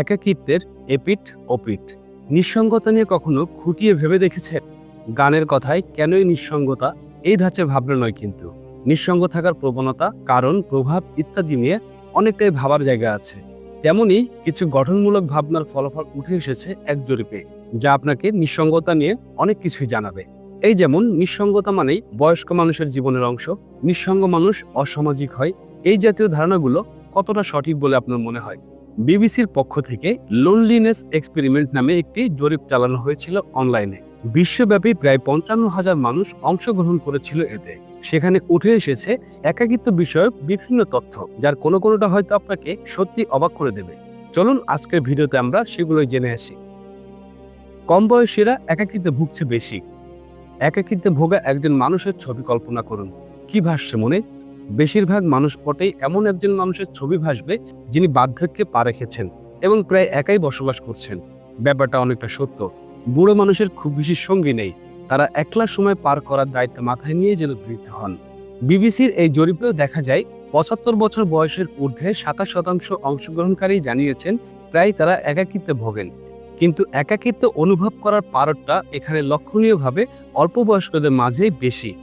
একাকিত্বের এপিট ওপিট নিঃসঙ্গতা নিয়ে কখনো খুঁটিয়ে ভেবে দেখেছেন? গানের কথায় কেনই নিঃসঙ্গতা? এই ধাঁচে ভাবনা নয় কিন্তু। নিঃসঙ্গ থাকার প্রবণতা, কারণ, প্রভাব ইত্যাদি নিয়ে অনেকটাই ভাবার জায়গা আছে। তেমনি কিছু গঠনমূলক ভাবনার ফলাফল উঠে এসেছে এক জরিপে, যা আপনাকে নিঃসঙ্গতা নিয়ে অনেক কিছুই জানাবে। এই যেমন, নিঃসঙ্গতা মানেই বয়স্ক মানুষের জীবনের অংশ, নিঃসঙ্গ মানুষ অসামাজিক হয়। এই জাতীয় ধারণাগুলো কতটা সঠিক বলে আপনার মনে হয়? বিবিসির পক্ষ থেকে লোনলিনেস এক্সপেরিমেন্ট নামে একটি জরিপ চালানো হয়েছিল অনলাইনে বিশ্বব্যাপী প্রায় পঞ্চান্ন হাজার মানুষ অংশগ্রহণ করেছিল এতে। সেখানে উঠে এসেছে একাকিত্ব বিষয়ক বিভিন্ন তথ্য, যার কোনো কোনোটা হয়তো আপনাকে সত্যি অবাক করে দেবে। চলুন আজকের ভিডিওতে আমরা সেগুলোই জেনে আসি। কম বয়সীরা একাকিত্বে ভুগছে বেশি। একাকিত্বে ভোগা একজন মানুষের ছবি কল্পনা করুন। কি ভাসছে মনে বেশিরভাগ মানুষ পটেই এমন একজন মানুষের ছবি ভাসবে যিনি বার্ধক্যে পা রেখেছেন এবং প্রায় একাই বসবাস করছেন। ব্যাপারটা অনেকটা সত্য। বুড়ো মানুষের খুব বেশি সঙ্গী নেই। তারা একলা সময় পার করার দায়িত্ব মাথায় নিয়ে যেন বৃদ্ধ হন। বিবিসির এই জরিপেও দেখা যায়, পঁচাত্তর বছর বয়সের ঊর্ধ্বে সাতাশ শতাংশ অংশগ্রহণকারী জানিয়েছেন, প্রায় তারা একাকিত্বে ভোগেন। কিন্তু একাকিত্ব অনুভব করার পারতটা এখানে লক্ষণীয়ভাবে অল্প বয়স্কদের মাঝেই বেশি।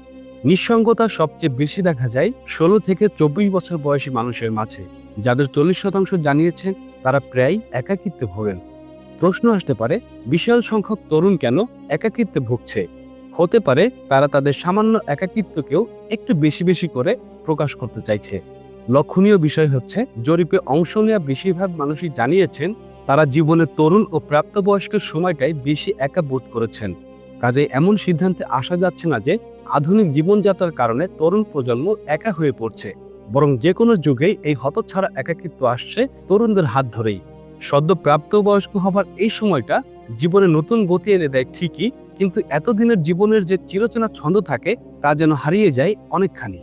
নিঃসঙ্গতা সবচেয়ে বেশি দেখা যায় ষোলো থেকে চব্বিশ বছর বয়সী মানুষের মাঝে। যাদের চল্লিশ শতাংশ জানিয়েছেন তারা প্রায় একাকিত্বে ভোগেন। প্রশ্ন আসতে পারে, বিশাল সংখ্যক তরুণ কেন একাকিত্বে ভুগছে? হতে পারে তারা তাদের সামান্য একাকিত্বকেও একটু বেশি বেশি করে প্রকাশ করতে চাইছে। লক্ষণীয় বিষয় হচ্ছে, জরিপে অংশ নেওয়া বেশিরভাগ মানুষই জানিয়েছেন তারা জীবনের তরুণ ও প্রাপ্তবয়স্কের সময়টাই বেশি একা বোধ করেছেন। কাজে এমন সিদ্ধান্তে আসা যাচ্ছে না যে আধুনিক জীবনযাত্রার কারণে তরুণ প্রজন্ম একা হয়ে পড়ছে। বরং যে কোনো যুগেই এই হতছাড়া একাকিত্ব আসছে তরুণদের হাত ধরেই। সদ্য প্রাপ্তবয়স্ক হবার এই সময়টা জীবনে নতুন গতি এনে দেয় ঠিকই, কিন্তু এতদিনের জীবনের যে চিরচেনা ছন্দ থাকে, তা যেন হারিয়ে যায় অনেকখানি।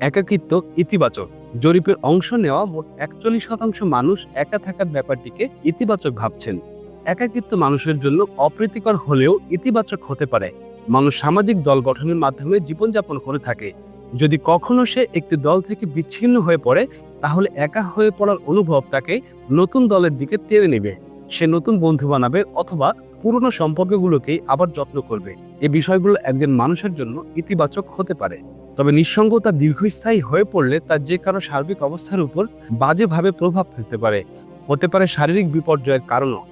একাকিত্ব ইতিবাচক। জরিপে অংশ নেওয়া মোট একচল্লিশ শতাংশ মানুষ একা থাকার ব্যাপারটিকে ইতিবাচক ভাবছেন। একাকিত্ব মানুষের জন্য অপ্রীতিকর হলেও ইতিবাচক হতে পারে। মানুষ সামাজিক দল গঠনের মাধ্যমে জীবনযাপন করে থাকে। যদি কখনো সে একটি দল থেকে বিচ্ছিন্ন হয়ে পড়ে, তাহলে একা হয়ে পড়ার অনুভব তাকে নতুন দলের দিকে টেনে নেবে। সে নতুন বন্ধু বানাবে অথবা পুরনো সম্পর্কগুলোকেই আবার যত্ন করবে। এ বিষয়গুলো একজন মানুষের জন্য ইতিবাচক হতে পারে। তবে নিঃসঙ্গতা দীর্ঘস্থায়ী হয়ে পড়লে তার যে কারও সার্বিক অবস্থার উপর বাজেভাবে প্রভাব ফেলতে পারে। হতে পারে শারীরিক বিপর্যয়ের কারণও।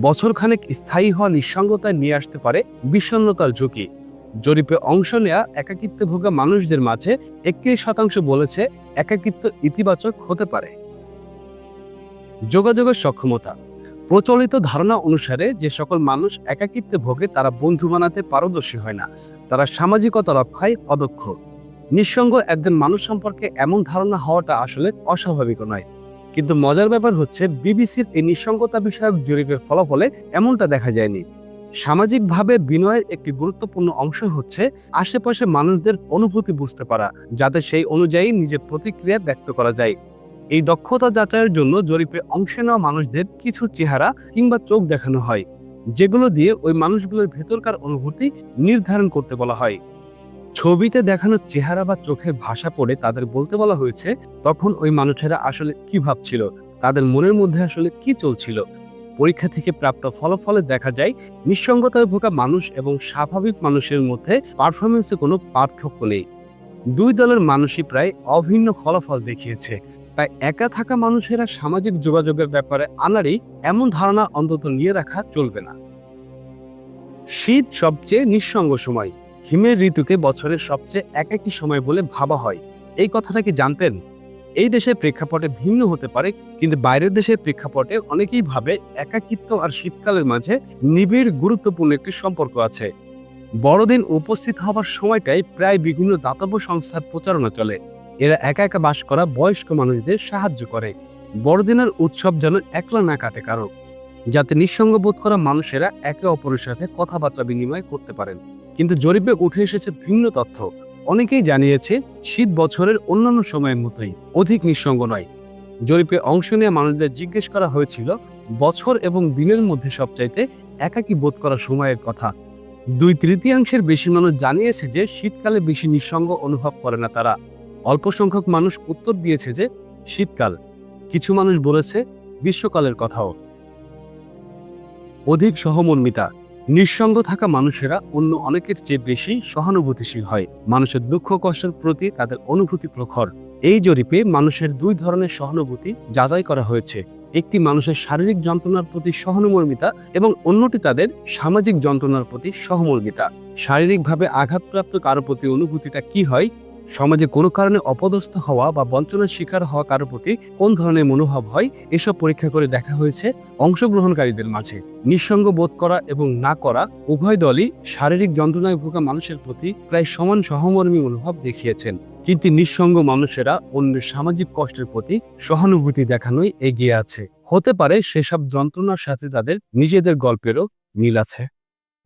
বছরখানেক স্থায়ী হওয়া নিঃসঙ্গতায় নিয়ে আসতে পারে বিষণ্ণতার ঝুঁকি। জরিপে অংশ নেয়া একাকিত্বে ভোগা মানুষদের মাঝে একত্রিশ শতাংশ বলেছে একাকিত্ব ইতিবাচক হতে পারে। যোগাযোগের সক্ষমতা। প্রচলিত ধারণা অনুসারে যে সকল মানুষ একাকিত্বে ভোগে তারা বন্ধু বানাতে পারদর্শী হয় না, তারা সামাজিকতা রক্ষায় অদক্ষ। নিঃসঙ্গ একজন মানুষ সম্পর্কে এমন ধারণা হওয়াটা আসলে অস্বাভাবিক নয়। কিন্তু মজার ব্যাপার হচ্ছে, বিবিসির এই নিঃসঙ্গতা বিষয়ক জরিপের ফলাফলে এমনটা দেখা যায়নি। সামাজিকভাবে বিনয়ের একটি গুরুত্বপূর্ণ অংশ হচ্ছে আশেপাশে মানুষদের অনুভূতি বুঝতে পারা, যাতে সেই অনুযায়ী নিজের প্রতিক্রিয়া ব্যক্ত করা যায়। এই দক্ষতা যাচাইয়ের জন্য জরিপে অংশ নেওয়া মানুষদের কিছু চেহারা কিংবা চোখ দেখানো হয়, যেগুলো দিয়ে ওই মানুষগুলোর ভেতরকার অনুভূতি নির্ধারণ করতে বলা হয়। ছবিতে দেখানো চেহারা বা চোখের ভাষা পড়ে তাদের বলতে বলা হয়েছে, তখন ওই মানুষেরা আসলে কি ভাবছিল? তাদের মনের মধ্যে আসলে কি চলছিল? পরীক্ষা থেকে প্রাপ্ত ফলাফলে দেখা যায়, নিঃসঙ্গতায় ভোগা মানুষ এবং স্বাভাবিক মানুষের মধ্যে পারফরমেন্সে কোনো পার্থক্য নেই। দুই দলের মানুষই প্রায় অভিন্ন ফলাফল দেখিয়েছে। তাই একা থাকা মানুষেরা সামাজিক যোগাযোগের ব্যাপারে আনারই এমন ধারণা অন্তত নিয়ে রাখা চলবে না। শীত সবচেয়ে নিঃসঙ্গ সময়। হিমের ঋতুকে বছরের সবচেয়ে একাকী সময় বলে ভাবা হয়। এই কথাটা কি জানতেন? এই দেশের প্রেক্ষাপটে ভিন্ন হতে পারে, কিন্তু বাইরের দেশের প্রেক্ষাপটে অনেকেই ভাবে একাকিত্ব আর শীতকালের মাঝে নিবিড় গুরুত্বপূর্ণ একটি সম্পর্ক আছে। বড়দিন উপস্থিত হবার সময়টাই প্রায় বিভিন্ন দাতব্য সংস্থার প্রচারণা চলে। এরা একা একা বাস করা বয়স্ক মানুষদের সাহায্য করে। বড়দিনের উৎসব যেন একলা না কাটে কারও। যাতে নিঃসঙ্গ বোধ করা মানুষেরা একে অপরের সাথে কথাবার্তা বিনিময় করতে পারেন। কিন্তু জরিপে উঠে এসেছে ভিন্ন তথ্য। অনেকেই জানিয়েছে, শীত বছরের অন্যান্য সময়ের মতোই অধিক নিঃসঙ্গ নয়। জরিপে অংশ নেওয়া মানুষদের জিজ্ঞেস করা হয়েছিল, বছর এবং দিনের মধ্যে সবচাইতে একাকী বোধ করা সময়ের কথা। দুই তৃতীয়াংশের বেশি মানুষ জানিয়েছে যে, শীতকালে বেশি নিঃসঙ্গ অনুভব করে না তারা। অল্প সংখ্যক মানুষ উত্তর দিয়েছে যে, শীতকাল। কিছু মানুষ বলেছে, গ্রীষ্মকালের কথাও। অধিক সহমর্মিতা। নিঃসঙ্গ থাকা মানুষেরা অন্য অনেকের চেয়ে বেশি সহানুভূতিশীল হয়। মানুষের দুঃখ কষ্টের প্রতি তাদের অনুভূতি প্রখর। এই জরিপে মানুষের দুই ধরনের সহানুভূতি যাচাই করা হয়েছে। একটি মানুষের শারীরিক যন্ত্রণার প্রতি সহানুমর্মিতা এবং অন্যটি তাদের সামাজিক যন্ত্রণার প্রতি সহমর্মিতা। শারীরিকভাবে আঘাতপ্রাপ্ত কারও প্রতি অনুভূতিটা কি হয় সমাজে কোনো কারণে অপদস্থ হওয়া বা বঞ্চনার শিকার হওয়া কারও প্রতি কোন ধরনের মনোভাব হয়, এসব পরীক্ষা করে দেখা হয়েছে অংশগ্রহণকারীদের মাঝে। নিঃসঙ্গ বোধ করা এবং না করা উভয় দলই শারীরিক যন্ত্রণায় ভোগা মানুষের প্রতি প্রায় সমান সহমর্মী মনোভাব দেখিয়েছেন। কিন্তু নিঃসঙ্গ মানুষেরা অন্যের সামাজিক কষ্টের প্রতি সহানুভূতি দেখানোই এগিয়ে আছে। হতে পারে সেসব যন্ত্রণার সাথে তাদের নিজেদের গল্পেরও মিল আছে।